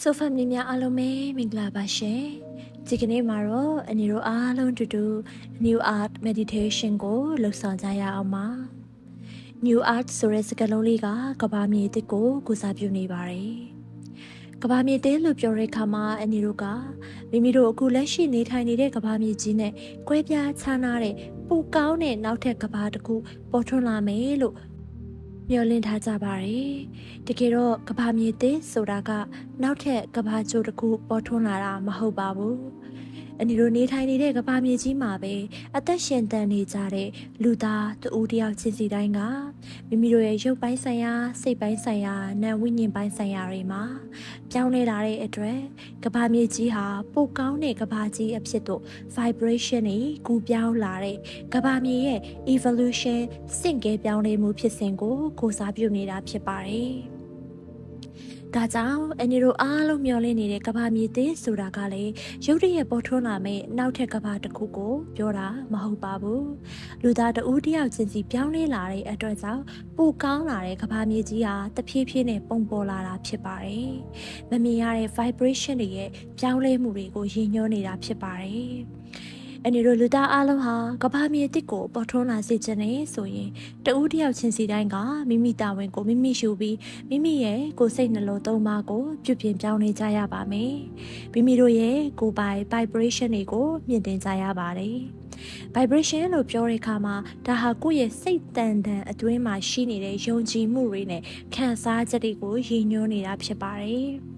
ဆိုဖာမြင်များအားလုံးပဲမင်္ဂလာပါရှင်ဒီကနေ့မှာတော့အနီတို့အားလုံးတူတူ New Art Meditation ကိုလှုပ်ဆောင်ကြရအောင်ပါ New Art ဆိုတဲ့စကားလုံးလေးကကဘာမြေတစ်ကိုကုစားပြုနေပါတယ်ကဘာမြေတဲလို့ပြောတဲ့အခါမှာအနီတို့ကမိမိတို့အခုလက်ရှိနေထိုင်နေတဲ့ကဘာမြေကြီးနဲ့ကွဲပြားခြားနားတဲ့ပိုကောင်းတဲ့နောက်ထပ်ကဘာတစ်ခုပေါ်ထွန်းလာမယ်လို့ မျှော်လင့်ထားကြပါတယ်တကယ်တော့ကဘာမြေသေးဆိုတာက နောက်ထပ်ကဘာချိုတစ်ခုပေါ်ထွန်းလာတာမဟုတ်ပါဘူး အနီတို့နေထိုင်နေတဲ့ကဘာမြေကြီးမှာပဲအသက်ရှင်တန်နေကြတဲ့လူသားတူတယောက်ချင်းစီတိုင်းကမိမိတို့ရဲ့ရုပ်ပိုင်းဆိုင်ရာစိတ်ပိုင်းဆိုင်ရာနာမ်ဝိညာဉ်ပိုင်းဆိုင်ရာတွေမှာပြောင်းလဲလာတဲ့အတွက်ကဘာမြေကြီးဟာပိုကောင်းတဲ့ကဘာကြီးအဖြစ်သို့ vibration တွေကူပြောင်းလာတဲ့ကဘာမြေရဲ့ evolution စင့်ကဲပြောင်းလဲမှုဖြစ်စဉ်ကိုကိုစားပြုနေတာဖြစ်ပါတယ်။ ဒါကြောင့်အန်နီတို့အားလုံးမျှော်လင့်နေတဲ့ကဘာမြေသေးဆိုတာကလည်းရုတ်တရက်ပေါ်ထွန်းလာမဲ့နောက်ထပ်ကဘာတစ်ခုကိုပြောတာမဟုတ်ပါဘူး။လူသားတဦးတယောက်ချင်းစီပြောင်းလဲလာတဲ့အတွက်ကြောင့်ပိုကောင်းလာတဲ့ကဘာမြေကြီးဟာတဖြည်းဖြည်းနဲ့ပုံပေါ်လာတာဖြစ်ပါတယ်။မမြင်ရတဲ့ vibration တွေရဲ့ပြောင်းလဲမှုတွေကိုရည်ညွှန်းနေတာဖြစ်ပါတယ်။ အနေတို့လူသားအလုံးဟာကဘာမြေတစ်ကိုပေါ်ထွန်းလာစေခြင်းနဲ့ဆိုရင်တဦးတယောက်ချင်းစီတိုင်းကမိမိတာဝန်ကိုမိမိရှုပြီးမိမိရဲ့ကိုယ်စိတ်နှလုံးသုံးပါးကိုပြုပြင်ပြောင်းလဲကြရပါမယ်။မိမိတို့ရဲ့ကိုယ်ပိုင် vibration တွေကိုမြင့်တင်ကြရပါတယ်။ vibration လို့ပြောတဲ့အခါမှာဒါဟာကိုယ့်ရဲ့စိတ်တန်တန်အတွင်းမှာရှိနေတဲ့ယုံကြည်မှုတွေနဲ့ခံစားချက်တွေကိုရည်ညွှန်းနေတာဖြစ်ပါတယ်။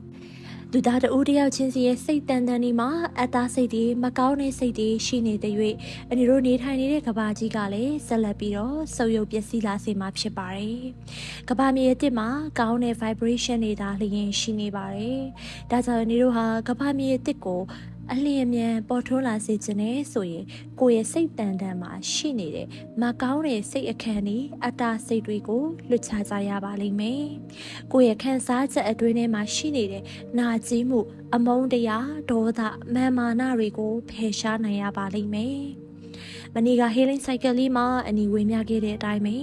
လူသားတဦးတယောက်ချင်းစီရဲ့စိတ်တန်တန်ဒီမှာအတ္တစိတ်တွေမကောင်းတဲ့စိတ်တွေရှိနေတဲ့၍အနီတို့နေထိုင်နေတဲ့ကဘာကြီးကလည်းဆက်လက်ပြီးတော့ဆုပ်ယုပ်ပျက်စီးလာစေမှာဖြစ်ပါတယ်။ကဘာမြေအစ်စ်မှာကောင်းတဲ့ vibration တွေဒါလျင်ရှိနေပါတယ်။ဒါကြောင့်အနီတို့ဟာကဘာမြေအစ်စ်ကို အလျင်မြန်ပေါ်ထွန်းလာစေခြင်းနဲ့ဆိုရင်ကိုယ့်ရဲ့စိတ်တန်တန်မှာရှိနေတဲ့မကောင်းတဲ့စိတ်အခမ်းတွေအတ္တစိတ်တွေကိုလွတ်ချကြရပါလိမ့်မယ်။ကိုယ့်ရဲ့ခံစားချက်အတွင်းထဲမှာရှိနေတဲ့နာကျင်မှု အမုန်းတရားဒေါသမာမာနတွေကိုဖယ်ရှားနိုင်ရပါလိမ့်မယ်။ မနေ့က healing cycle လေးမှာအနီဝေမျှခဲ့တဲ့အတိုင်းပဲ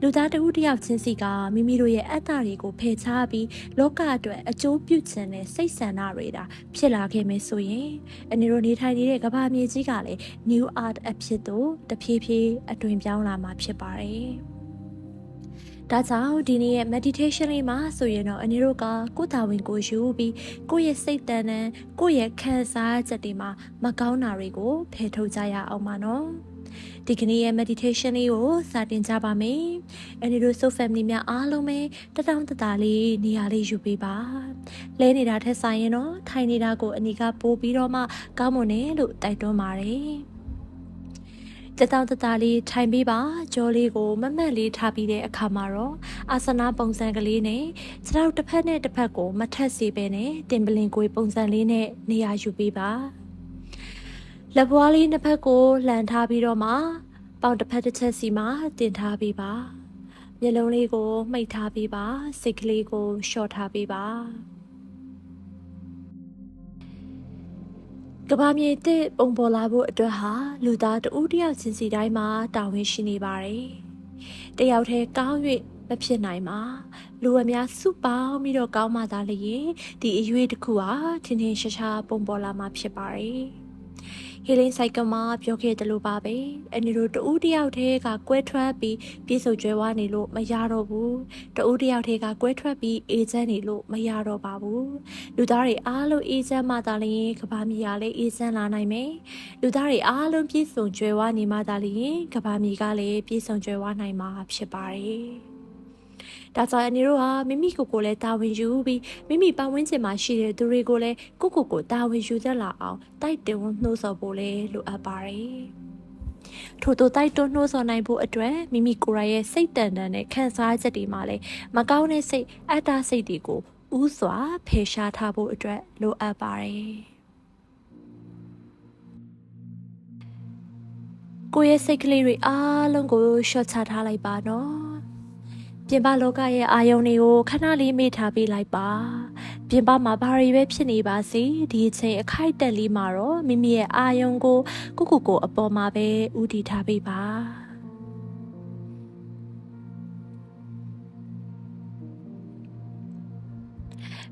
လူသားတဦးတယောက်ချင်းစီကမိမိတို့ရဲ့အတ္တတွေကိုဖယ်ရှားပြီးလောကအတွက်အကျိုးပြုခြင်းနဲ့စိတ်ဆန္ဒတွေဒါဖြစ်လာခဲ့မယ်ဆိုရင်အနီတို့နေထိုင်နေတဲ့ကမ္ဘာမြေကြီးကလည်း new art အဖြစ်သို့တဖြည်းဖြည်းအတွင်ပြောင်းလာမှာဖြစ်ပါတယ် ဒါကြောင့်ဒီနေ့ရဲ့ meditation လေးမှာဆိုရင်တော့အနေတို့ကကိုယ်တာဝန်ကိုယူပြီးကိုယ့်ရဲ့စိတ်တန်တန်ကိုယ့်ရဲ့ခံစားချက်တွေမှာမကောင်းတာတွေကိုဖယ်ထုတ်ကြရအောင်ပါနော်ဒီကနေ့ရဲ့ meditation လေးကိုစတင်ကြပါမယ်။အဲဒီလို so family များအားလုံးပဲတတောင်းတတလေးနေရာလေးယူပေးပါ။လဲနေတာထက်ဆိုင်ရင်တော့ထိုင်နေတာကိုအနီကပိုးပြီးတော့မှကောင်းမွန်တယ်လို့တိုက်တွန်းပါတယ်။ တတောင်းတတလေးထိုင်ပေးပါကြောလေးကိုမမတ်လေးထားပြီးတဲ့အခါမှာတော့အာဆနာပုံစံကလေးနဲ့ခြေထောက်တစ်ဖက်နဲ့တစ်ဖက်ကိုမထက်စေပဲနဲ့တင်ပလင်ကိုပုံစံလေးနဲ့နေရာယူပေးပါ။လက်ပွားလေးနှစ်ဖက်ကိုလှန်ထားပြီးတော့မှပေါင်တစ်ဖက်တစ်ချက်စီမှာတင်ထားပြီးပါမျက်လုံးလေးကိုမှိတ်ထားပြီးပါစိတ်ကလေးကိုလျှော့ထားပြီးပါ ကဘာမြေတဲ့ပုံပေါ်လာဖို့အတွက်ဟာလူသားတဦးတယောက်ချင်းစီတိုင်းမှာတာဝန်ရှိနေပါတယ်တယောက်တည်းကောင်း၍မဖြစ်နိုင်ပါလူအများစုပေါင်းပြီးတော့ကောင်းမှသာလျင်ဒီအရွေးတစ်ခုဟာထင်ထင်ရှားရှားပုံပေါ်လာမှာဖြစ်ပါတယ် healing cycle မှာပြောခဲ့တယ်လို့ပါပဲအန်ဒီတို့တူတယောက်တည်းကကွဲထွက်ပြီးပြေစုံကြွယ်ဝနေလို့မရတော့ဘူးတူတယောက်တည်းကကွဲထွက်ပြီးအေဂျင့်နေလို့မရတော့ပါဘူးလူသားတွေအားလုံးအေဂျင့်မှသာလျှင်ကဘာမီယာလည်းအေဂျင့်လာနိုင်မယ်လူသားတွေအားလုံးပြေစုံကြွယ်ဝနေမှသာလျှင်ကဘာမီကလည်းပြေစုံကြွယ်ဝနိုင်မှာဖြစ်ပါတယ် ဒါကြောင့်အနေတို့ဟာမိမိကိုယ်ကိုယ်လည်းတာဝန်ယူပြီးမိမိပတ်ဝန်းကျင်မှာရှိတဲ့သူတွေကိုလည်းကိုယ့်ကိုယ်ကိုတာဝန်ယူတတ်လာအောင်တိုက်တွန်းနှိုးဆော်ဖို့လည်းလိုအပ်ပါတယ်။ထို့သောတိုက်တွန်းနှိုးဆော်နိုင်ဖို့အတွက်မိမိကိုယ်ရဲ့စိတ်တန်တန်နဲ့ခံစားချက်တွေမှာလည်းမကောင်းတဲ့စိတ်အတ္တစိတ်တွေကိုဥစွာဖယ်ရှားထားဖို့အတွက်လိုအပ်ပါတယ်။ကိုယ့်ရဲ့စိတ်ကလေးတွေအားလုံးကိုရှော့ချထားလိုက်ပါနော် ပြင်ပလောကရဲ့အာယုံတွေကိုခဏလေးမေ့ထားပေးလိုက်ပါပြင်ပမှာဘာတွေပဲဖြစ်နေပါစေဒီအချိန်အခိုက်အတန့်လေးမှာတော့မိမိရဲ့အာယုံကိုကိုကိုကိုအပေါ်မှာပဲဥတည်ထားပေးပါ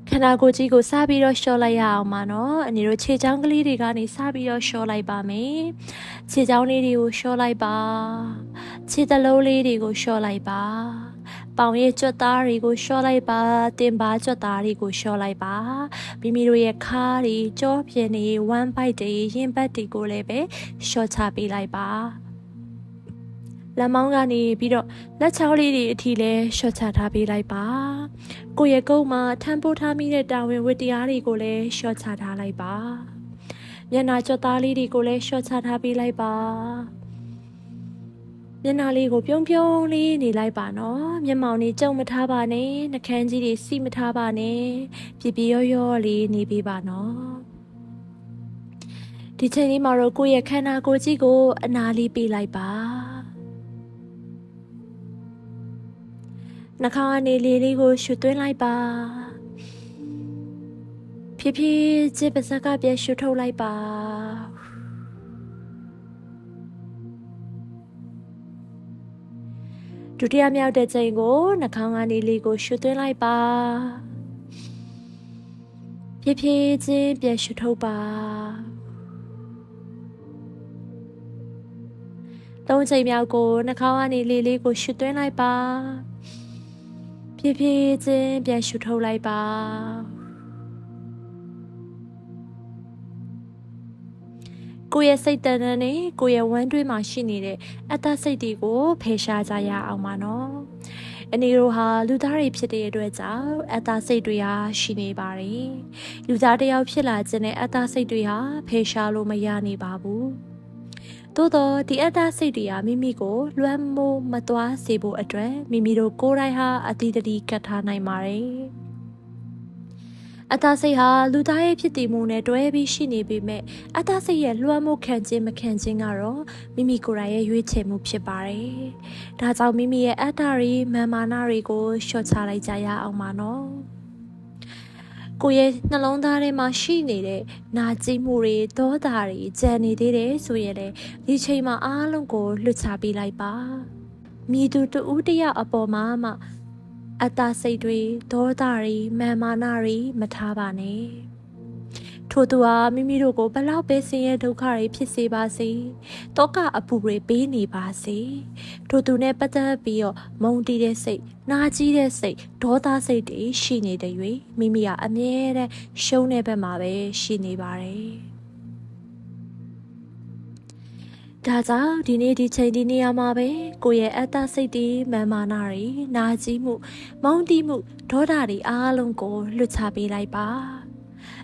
ခခန္ဓာကိုယ်ကြီးကိုစပြီးတော့လျှော့လိုက်ရအောင်ပါနော်အနေတို့ခြေချောင်းကလေးတွေကနေစပြီးတော့လျှော့လိုက်ပါမယ်ခြေချောင်းလေးတွေကိုလျှော့လိုက်ပါခြေသလုံးလေးတွေကိုလျှော့လိုက်ပါ ပေါင်ရဲ့ကြွက်သားတွေကိုလျှော့လိုက်ပါတင်ပါကြွက်သားတွေကိုလျှော့လိုက်ပါမိမိတို့ရဲ့ခါးတွေကြောပြင်းတွေဝမ်းပိုက်တွေရင်ဘတ်တွေကိုလည်းပဲလျှော့ချပေးလိုက်ပါလက်မောင်းကနေပြီးတော့လက်ချောင်းလေးတွေအထိလဲရှော့ချထားပေးလိုက်ပါကိုယ့်ရဲ့ကုန်းမှာထမ်းပိုးထားမိတဲ့တာဝန်ဝတ္တရားတွေကိုလည်းရှော့ချထားလိုက်ပါမျက်နှာကြွသားလေးတွေကိုလည်းရှော့ချထားပေးလိုက်ပါ မျက်နှာလေးကိုပြုံးပြုံးလေးနေလိုက်ပါနော်မျက်မှောင်လေးကြုံမထားပါနဲ့နှကန်းကြီးတွေစီမထားပါနဲ့ပြပြရောရောလေးနေပေးပါနော်ဒီချိန်လေးမှာတော့ကိုယ့်ရဲ့ခန္ဓာကိုယ်ကြီးကို အနာလေးပေးလိုက်ပါနှာခေါင်းကနေလေလေးကိုရှူသွင်းလိုက်ပါဖြည်းဖြည်းချင်းပါးစပ်ကပြန်ရှူထုတ်လိုက်ပါ ဒုတိယမြောက်တဲ့ချိန်ကိုနှာခေါင်းကနေလေကိုရှူသွင်းလိုက်ပါဖြည်းဖြည်းချင်းပြန်ရှူထုတ်ပါသုံးချိန်မြောက်ကိုနှာခေါင်းကနေလေလေးကိုရှူသွင်းလိုက်ပါဖြည်းဖြည်းချင်းပြန်ရှုထုတ်လိုက်ပါ ကိုယ့်ရဲ့စိတ်တန်တန်နဲ့ကိုယ့်ရဲ့ဝမ်းတွေးမှာရှိနေတဲ့အတ္တစိတ်တွေကိုဖယ်ရှားကြရအောင်ပါနော်အနေတို့ဟာလူသားတွေဖြစ်တဲ့အတွက်ကြောင့်အတ္တစိတ်တွေဟာရှိနေပါတယ်လူသားတယောက်ဖြစ်လာခြင်းနဲ့အတ္တစိတ်တွေဟာဖယ်ရှားလို့မရနေပါဘူးသို့တော့ဒီအတ္တစိတ်တွေကမိမိကို လွမ်းမိုးမသွားစေဖို့အတွက်မိမိတို့ကိုယ်တိုင်ဟာအတိတ်တည်းကတ်ထားနိုင်ပါတယ် အတ္တစိတ်ဟာလူသားရဲ့ဖြစ်တည်မှုနဲ့တွဲပြီးရှိနေပေမဲ့အတ္တစိတ်ရဲ့လွှမ်းမိုးခံခြင်းမခံခြင်းကတော့မိမိကိုယ်တိုင်ရဲ့ရွေးချယ်မှုဖြစ်ပါတယ်။ဒါကြောင့်မိမိရဲ့အတ္တတွေမာမာနာတွေကိုရှော့ချလိုက်ကြရအောင်ပါနော်။ကိုယ့်ရဲ့နှလုံးသားထဲမှာရှိနေတဲ့နာကျင်မှုတွေဒေါသတွေကြံနေသေးတယ်ဆိုရင်လေဒီချိန်မှာအားလုံးကိုလွတ်ချပေးလိုက်ပါမြည်သူတူတယောက်အပေါ်မှာမှ အတ္တစိတ်တွေဒေါသတွေမာမာနာတွေမထားပါနဲ့ထို့သူဟာမိမိတို့ကိုဘလောက်ပဲဆင်းရဲဒုက္ခတွေဖြစ်စေပါစေတောကအပူတွေပေးနေပါစေထို့သူနဲ့ပတ်သက်ပြီးတော့မုန်းတီးတဲ့စိတ်နာကြီးတဲ့စိတ်ဒေါသစိတ်တွေရှိနေတဲ့၍မိမိကအမြဲတမ်းရှုံးတဲ့ဘက်မှာပဲရှိနေပါတယ် ဒါကြောင့်ဒီနေ့ဒီချိန်ဒီနေရာမှာပဲကိုယ့်ရဲ့အတ္တစိတ်တွေမာမာနာတွေနာကြီးမှု မုန်းတီးမှုဒေါသတွေအားလုံးကိုလွတ်ချပေးလိုက်ပါ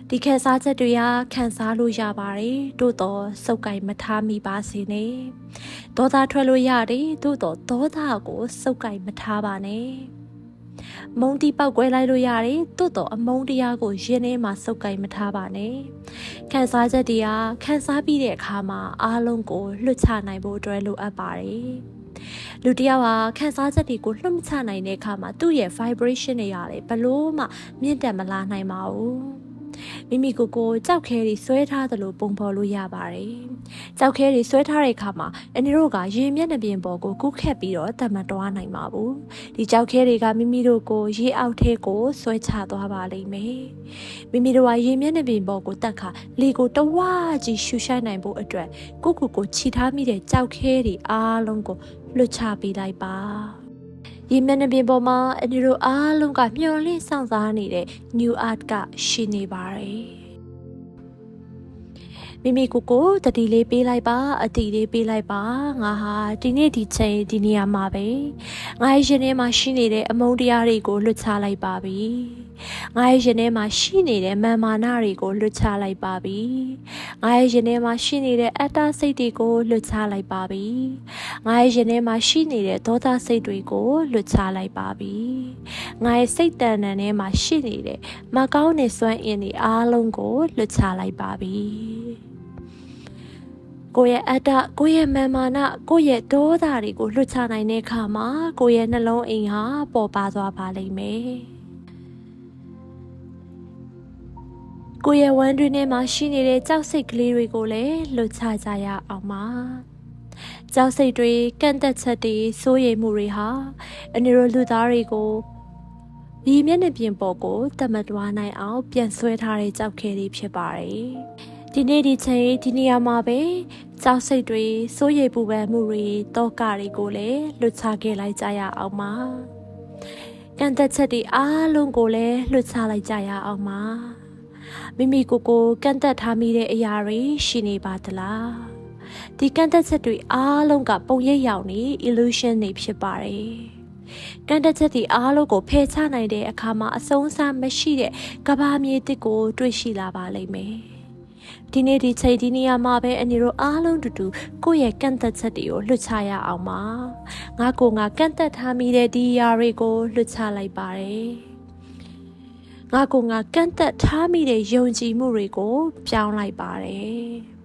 ဒီခံစားချက်တွေဟာခံစားလို့ရပါတယ်တို့တော့စုပ်ကိုင်မထားမိပါစေနဲ့ဒေါသထွက်လို့ရတယ်တို့တော့ဒေါသကိုစုပ်ကိုင်မထားပါနဲ့ မုံတီပောက်ကွဲလိုက်လို့ရတယ်တို့တော့အမုံတရားကိုရင်ထဲမှာစုပ်ကိုင်မထားပါနဲ့ခံစားချက်တွေဟာခံစားပြီးတဲ့အခါမှာအားလုံးကိုလွတ်ချနိုင်ဖို့အတွက်လိုအပ်ပါတယ်လူတယောက်ဟာခံစားချက်တွေကိုလွှတ်မချနိုင်တဲ့အခါမှာသူ့ရဲ့ vibration တွေရတယ်ဘလို့မှမြင့်တက်မလာနိုင်ပါဘူး မိမိကိုယ်ကိုကြောက်ခဲတွေဆွဲထားသလိုပုံဖော်လို့ရပါတယ်။ကြောက်ခဲတွေဆွဲထားတဲ့အခါမှာအနီတို့ကရေမျက်နှာပြင်ပေါ်ကိုကူးခက်ပြီးတော့တမန်တွားနိုင်ပါဘူး။ဒီကြောက်ခဲတွေကမိမိတို့ကိုရေအောက်ထဲကိုဆွဲချသွားပါလိမ့်မယ်။မိမိတို့ကရေမျက်နှာပြင်ပေါ်ကိုတက်ခါလေကိုတဝါကြီးရှူရှိုက်နိုင်ဖို့အတွက်ကိုကိုကိုခြိထားမိတဲ့ကြောက်ခဲတွေအားလုံးကိုလွတ်ချပေးလိုက်ပါ။ ရေမျက်နှာပြင်ပေါ်မှာအနီတို့အားလုံးကမျော်လင့်ဆောင်စားနေတဲ့ new art ကရှိနေပါတယ် မိမိကိုကိုတတိလေးပေးလိုက်ပါအတီလေးပေးလိုက်ပါငါဟာဒီနေ့ဒီချိန်ဒီနေရာမှာပဲငါရဲ့ရှင်ထဲမှာရှိနေတဲ့အမုန်းတရားတွေကိုလွတ်ချလိုက်ပါပြီငါရဲ့ရင်ထဲမှာရှိနေတဲ့မာမာနတွေကိုလွတ်ချလိုက်ပါပြီငါရဲ့ရင်ထဲမှာရှိနေတဲ့အတ္တစိတ်တွေကိုလွတ်ချလိုက်ပါပြီငါရဲ့ရင်ထဲမှာရှိနေတဲ့ဒေါသစိတ်တွေကိုလွတ်ချလိုက်ပါပြီငါရဲ့စိတ်တန်တန်ထဲမှာရှိနေတဲ့မကောင်းတဲ့စွမ်းအင်တွေအားလုံးကိုလွတ်ချလိုက်ပါပြီ ကိုယ့်ရဲ့အတ္တကိုယ့်ရဲ့မာမာနကိုယ့်ရဲ့ဒေါသတွေကိုလွတ်ချနိုင်တဲ့အခါမှာကိုယ့်ရဲ့နှလုံးအိမ်ဟာပေါ်ပါသွားပါလိမ့်မယ်ကိုရဲ့ဝမ်းတွင်းထဲမှာရှိနေတဲ့ကြောက်စိတ်ကလေးတွေကိုလည်းလွတ်ချကြရအောင်ပါကြောက်စိတ်တွေကန့်သက်ချက်တွေစိုးရိမ်မှုတွေဟာအနေရလူသားတွေကိုမြေမျက်နှာပြင်ပေါ်ကိုတတ်မသွားနိုင်အောင်ပြန်ဆွဲထားတဲ့ကြောက်ခဲတွေဖြစ်ပါတယ်။ဒီနေ့ဒီချိန်ဒီနေရာမှာပဲ ကြောက်စိတ်တွေစိုးရိမ်ပူပန်မှုတွေတောကတွေကိုလည်းလွတ်ချခဲ့လိုက်ကြရအောင်ပါ။ကန့်သက်ချက်တွေအားလုံးကိုလည်းလွတ်ချလိုက်ကြရအောင်ပါ။မိမိကိုယ်ကိုကန့်သက်ထားမိတဲ့အရာတွေရှိနေပါသလား။ဒီကန့်သက်ချက်တွေအားလုံးကပုံရိပ်ရောင်နေ illusion တွေဖြစ်ပါတယ်။ကန့်တက်ချက်ဒီအားလုံးကိုဖယ်ချနိုင်တဲ့အခါမှာအဆုံးအစမရှိတဲ့ကဘာမြေတစ်ကို တွေ့ရှိလာပါလိမ့်မယ်။ ဒီနေ့ဒီချိန်ဒီနေရာမှာပဲအနေတို့အားလုံးတူတူကိုယ့်ရဲ့ကန့်သက်ချက်တွေကိုလွတ်ချရအောင်ပါ။ငါကိုငါကန့်သက်ထားမိတဲ့ဒီຢာတွေကိုလွတ်ချလိုက်ပါတယ်။ငါကိုငါကန့်သက်ထားမိတဲ့ယုံကြည်မှုတွေကို ပြောင်းလိုက်ပါတယ်။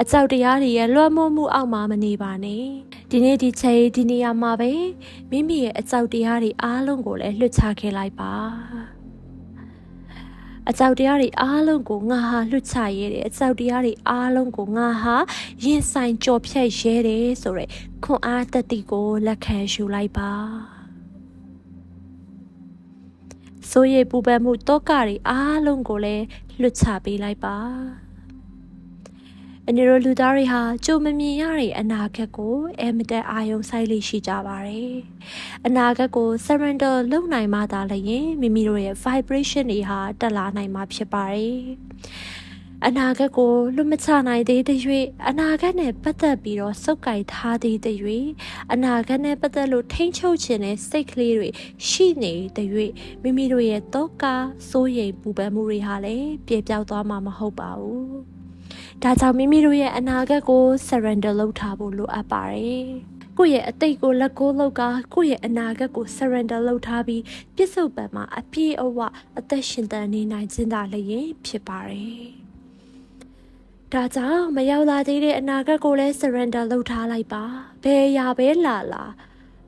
အကြောက်တရားတွေရဲ့လွှမ်းမိုးမှုအောက်မှာမနေပါနဲ့ဒီနေ့ဒီချိန်ဒီနေရာမှာပဲမိမိရဲ့အကြောက်တရားတွေအားလုံးကိုလည်းလွတ်ချခဲ့လိုက်ပါ အကြောက်တရားတွေအားလုံးကိုငါဟာလွတ်ချရဲတယ်အကြောက်တရားတွေအားလုံးကိုငါဟာရင်ဆိုင်ကြော်ဖြတ်ရဲတယ်ဆိုရယ်ခွန်အားတတိကိုလက်ခံယူလိုက်ပါဆိုရပူပန်မှုတောကတွေအားလုံးကိုလည်းလွတ်ချပေးလိုက်ပါ အနေရလူသားတွေဟာကြုံမမြင်ရတဲ့အနာဂတ်ကိုအမတက်အာယုံဆိုင်လေးရှိကြပါတယ်။အနာဂတ်ကို surrender လုပ်နိုင်မှသာလျှင်မိမိတို့ရဲ့ vibration တွေဟာတက်လာနိုင်မှာဖြစ်ပါတယ်။အနာဂတ်ကိုလွတ်မချနိုင်သေးတဲ့၍အနာဂတ်နဲ့ပတ်သက်ပြီးတော့စုပ်ကိုင်ထားသေးတဲ့၍အနာဂတ်နဲ့ပတ်သက်လို့ထိမ့်ချုပ်ခြင်းနဲ့စိတ်ကလေးတွေရှိနေတဲ့၍မိမိတို့ရဲ့တောကစိုးရိမ်ပူပန်မှုတွေဟာလည်းပြေပြောက်သွားမှာမဟုတ်ပါဘူး။ ဒါကြောင့်မိမိတို့ရဲ့အနာဂတ်ကို surrender လုပ်ထားဖို့လိုအပ်ပါတယ်။ကိုယ့်ရဲ့အတိတ်ကိုလက်ကိုးလောက်ကကိုယ့်ရဲ့အနာဂတ်ကို surrender လုပ်ထားပြီးပြစ္ဆုတ်ပံမှာအပြည့်အဝအသက်ရှင်သန်နေနိုင်ခြင်းသာလျင်ဖြစ်ပါတယ်။ဒါကြောင့်မရောက်လာသေးတဲ့အနာဂတ်ကိုလည်း surrender လုပ်ထားလိုက်ပါ။ဘယ်ရာပဲလာလာ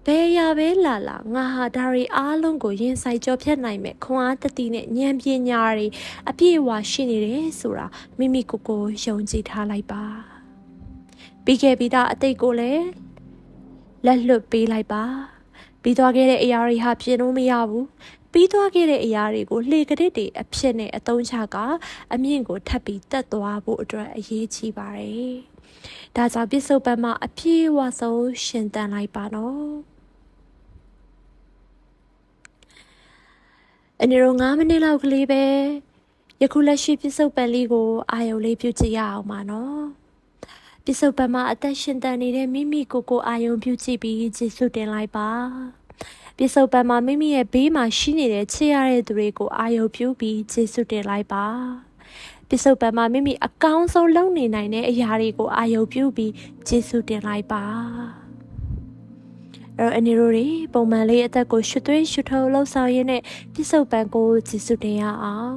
ဘယ်ရပဲလာလာငါဟာဒါရီအားလုံးကိုရင်ဆိုင်ကြောဖြတ်နိုင်မဲ့ခွန်အားတတိနဲ့ဉာဏ်ပညာတွေအပြည့်အဝရှိနေတယ်ဆိုတာမိမိကိုယ်ကိုယုံကြည်ထားလိုက်ပါပြီးခဲ့ပြီးသားအတိတ်ကိုလည်းလက်လွတ်ပေးလိုက်ပါပြီးသွားခဲ့တဲ့အရာတွေဟာပြင်လို့မရဘူးပြီးသွားခဲ့တဲ့အရာတွေကိုလှေကတစ်တွေအဖြစ်နဲ့အသုံးချကအမြင့်ကိုထပ်ပြီးတက်သွားဖို့အတွက်အရေးကြီးပါတယ်။ဒါကြောင့်ပြစ္ဆုတ်ပံမှာအပြည့်အဝဆုံးရှင်တန်လိုက်ပါနော်။ အနေရော9မိနစ်လောက်ကလေးပဲယခုလက်ရှိပြစ္ဆုတ်ပံလေးကိုအာယုံလေးပြုကြည့်ရအောင်ပါနော်ပြစ္ဆုတ်ပံမှာအသက်ရှင်တန်နေတဲ့မိမိကိုယ်ကိုအာယုံပြုကြည့်ပြီးကျေးဇူးတင်လိုက်ပါပြစ္ဆုတ်ပံမှာမိမိရဲ့ဘေးမှာရှိနေတဲ့ချစ်ရတဲ့သူတွေကိုအာယုံပြုပြီးကျေးဇူးတင်လိုက်ပါပစ္စုပန်မှာမိမိအကောင်းဆုံးလုပ်နေနိုင်တဲ့အရာတွေကိုအာယုံပြုပြီးကျေးဇူးတင်လိုက်ပါ အဲ့တော့အနေရိုတွေပုံမှန်လေးအသက်ကိုရှုသွင်းရှုထုတ်လှုပ်ဆောင်ရင်းနဲ့ပြစ္ဆုတ်ပံကိုကျေစုတင်ရအောင်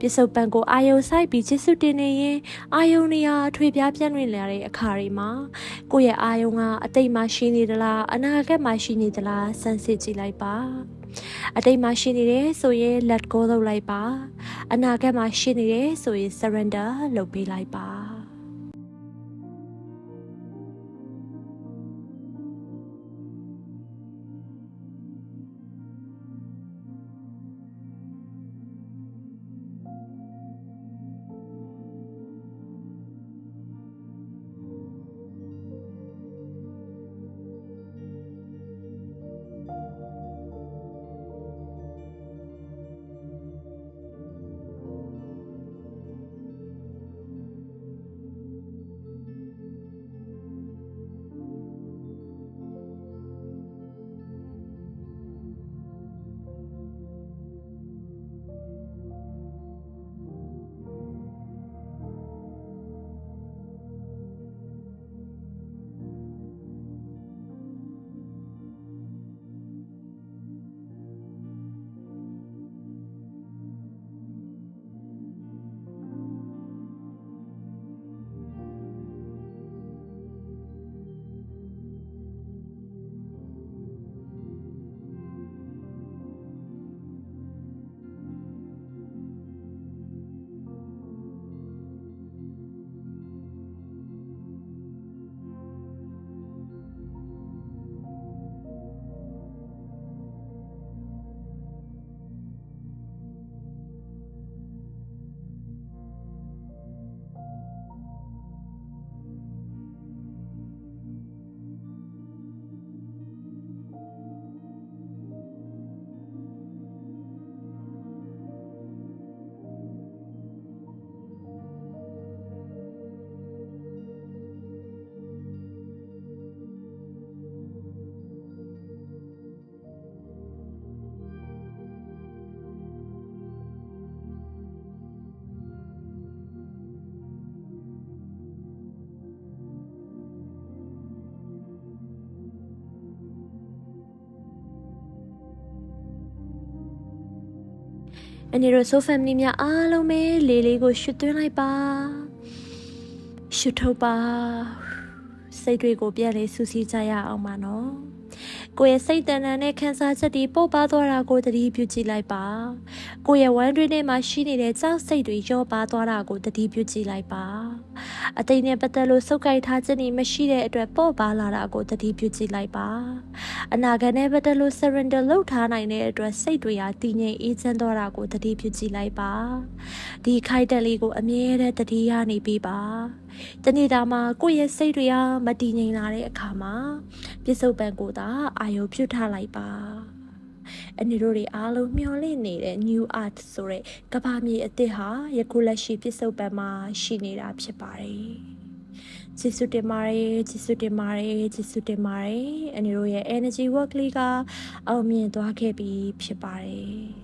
ပြစ္ဆုတ်ပံကိုအာယုံဆိုင်ပြီးကျေစုတင်နေရင်အာယုံနေရာထွေပြားပြန့်လွင့်လာတဲ့အခါတွေမှာကိုယ့်ရဲ့အာယုံကအတိတ်မှာရှိနေသလားအနာဂတ်မှာရှိနေသလားစမ်းစစ်ကြည့်လိုက်ပါအတိတ်မှာရှိနေတယ်ဆိုရင် let go လုပ်လိုက်ပါ အနာဂတ်မှာရှိနေတယ်ဆိုရင် surrender လုပ်ပေးလိုက်ပါ အနေတို့ so family များအားလုံးပဲလေးလေးကိုရှွတ်သွင်းလိုက်ပါရှွတ်ထုတ်ပါစိတ်တွေကိုပြန်လေးစူးစီးကြရအောင်ပါနော် ကိုယ့်ရဲ့စိတ်တန်တန်နဲ့ခံစားချက်တွေပို့ပါသွားတာကိုသတိပြုကြည့်လိုက်ပါကိုယ့်ရဲ့ဝမ်းတွင်းထဲမှာရှိနေတဲ့ကြောက်စိတ်တွေရောပါသွားတာကိုသတိပြုကြည့်လိုက်ပါအသိနဲ့ပတ်သက်လို့စုပ်ကိုက်ထားခြင်းတွေမရှိတဲ့အတွက်ပေါ့ပါလာတာကိုသတိပြုကြည့်လိုက်ပါအနာဂတ်နဲ့ပတ်သက်လို့ surrender လုပ်ထားနိုင်တဲ့အတွက်စိတ်တွေဟာတည်ငြိမ်အေးချမ်းသွားတာကိုသတိပြုကြည့်လိုက်ပါဒီခိုက်တက်လေးကိုအမြဲတမ်းသတိရနေပြီးပါ တနေ့တာမှာကိုယ့်ရဲ့စိတ်တွေဟာမတည်ငြိမ်လာတဲ့အခါမှာပြစ္ဆုတ်ပံကိုသာအာယုံပြုတ်ထားလိုက်ပါအနေတို့တွေအားလုံးမျှော်လင့်နေတဲ့ new art ဆိုတဲ့ကဘာမြေအသစ်ဟာယခုလက်ရှိပြစ္ဆုတ်ပံမှာရှိနေတာဖြစ်ပါတယ်ကျေးဇူးတင်ပါတယ်ကျေးဇူးတင်ပါတယ်ကျေးဇူးတင်ပါတယ်အနေတို့ရဲ့ energy work လေးကအောင်မြင်သွားခဲ့ပြီဖြစ်ပါတယ်